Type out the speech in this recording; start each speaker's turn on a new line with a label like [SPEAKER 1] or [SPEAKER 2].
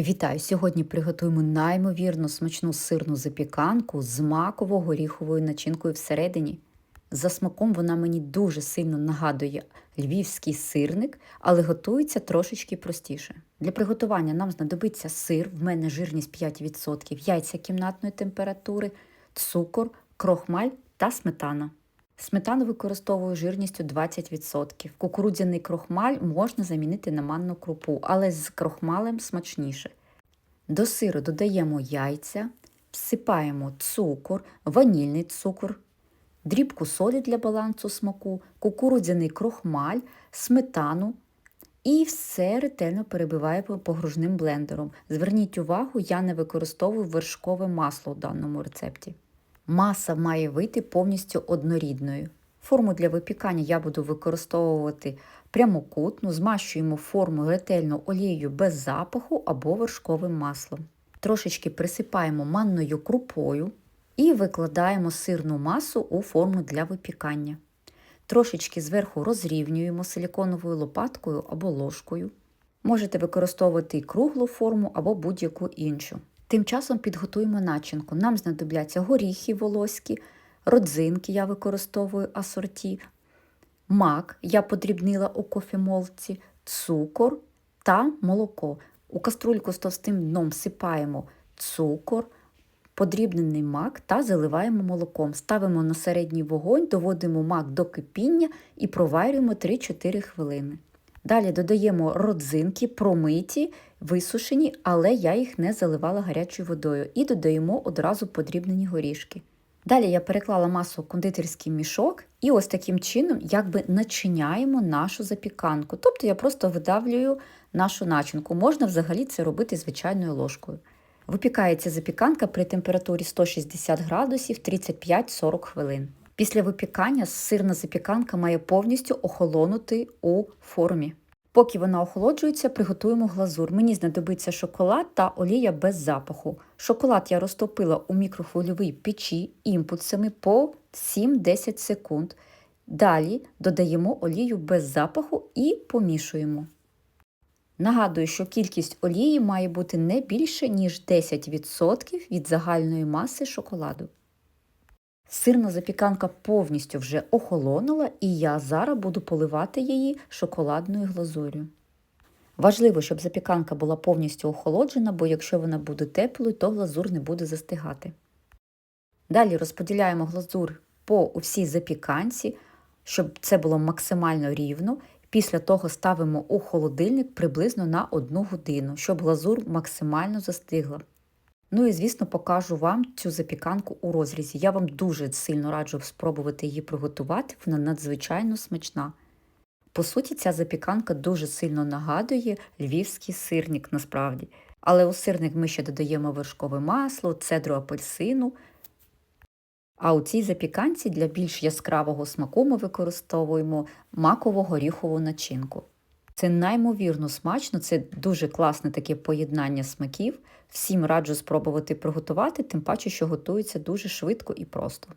[SPEAKER 1] Вітаю! Сьогодні приготуємо неймовірно смачну сирну запіканку з маково-горіховою начинкою всередині. За смаком вона мені дуже сильно нагадує львівський сирник, але готується трошечки простіше. Для приготування нам знадобиться сир, в мене жирність 5%, яйця кімнатної температури, цукор, крохмаль та сметана. Сметану використовую жирністю 20%. Кукурудзяний крохмаль можна замінити на манну крупу, але з крохмалем смачніше. До сиру додаємо яйця, всипаємо цукор, ванільний цукор, дрібку солі для балансу смаку, кукурудзяний крохмаль, сметану і все ретельно перебиваємо погружним блендером. Зверніть увагу, я не використовую вершкове масло у даному рецепті. Маса має вийти повністю однорідною. Форму для випікання я буду використовувати прямокутну, змащуємо форму ретельно олією без запаху або вершковим маслом. Трошечки присипаємо манною крупою і викладаємо сирну масу у форму для випікання. Трошечки зверху розрівнюємо силіконовою лопаткою або ложкою. Можете використовувати і круглу форму або будь-яку іншу. Тим часом підготуємо начинку. Нам знадобляться горіхи волоські, родзинки я використовую асорті, мак я подрібнила у кофемолці, цукор та молоко. У каструльку з товстим дном всипаємо цукор, подрібнений мак та заливаємо молоком. Ставимо на середній вогонь, доводимо мак до кипіння і проварюємо 3-4 хвилини. Далі додаємо родзинки, промиті, висушені, але я їх не заливала гарячою водою, і додаємо одразу подрібнені горішки. Далі я переклала масу в кондитерський мішок і ось таким чином якби начиняємо нашу запіканку. Тобто я просто видавлюю нашу начинку. Можна взагалі це робити звичайною ложкою. Випікається запіканка при температурі 160 градусів 35-40 хвилин. Після випікання сирна запіканка має повністю охолонути у формі. Поки вона охолоджується, приготуємо глазур. Мені знадобиться шоколад та олія без запаху. Шоколад я розтопила у мікрохвильовій печі імпульсами по 7-10 секунд. Далі додаємо олію без запаху і помішуємо. Нагадую, що кількість олії має бути не більше, ніж 10% від загальної маси шоколаду. Сирна запіканка повністю вже охолонула, і я зараз буду поливати її шоколадною глазур'ю. Важливо, щоб запіканка була повністю охолоджена, бо якщо вона буде теплою, то глазур не буде застигати. Далі розподіляємо глазур по всій запіканці, щоб це було максимально рівно. Після того ставимо у холодильник приблизно на 1 годину, щоб глазур максимально застигла. Ну і, звісно, покажу вам цю запіканку у розрізі. Я вам дуже сильно раджу спробувати її приготувати, вона надзвичайно смачна. По суті, ця запіканка дуже сильно нагадує львівський сирник насправді. Але у сирник ми ще додаємо вершкове масло, цедру апельсину. А у цій запіканці для більш яскравого смаку ми використовуємо маково-горіхову начинку. Це неймовірно смачно, це дуже класне таке поєднання смаків. Всім раджу спробувати приготувати, тим паче, що готується дуже швидко і просто.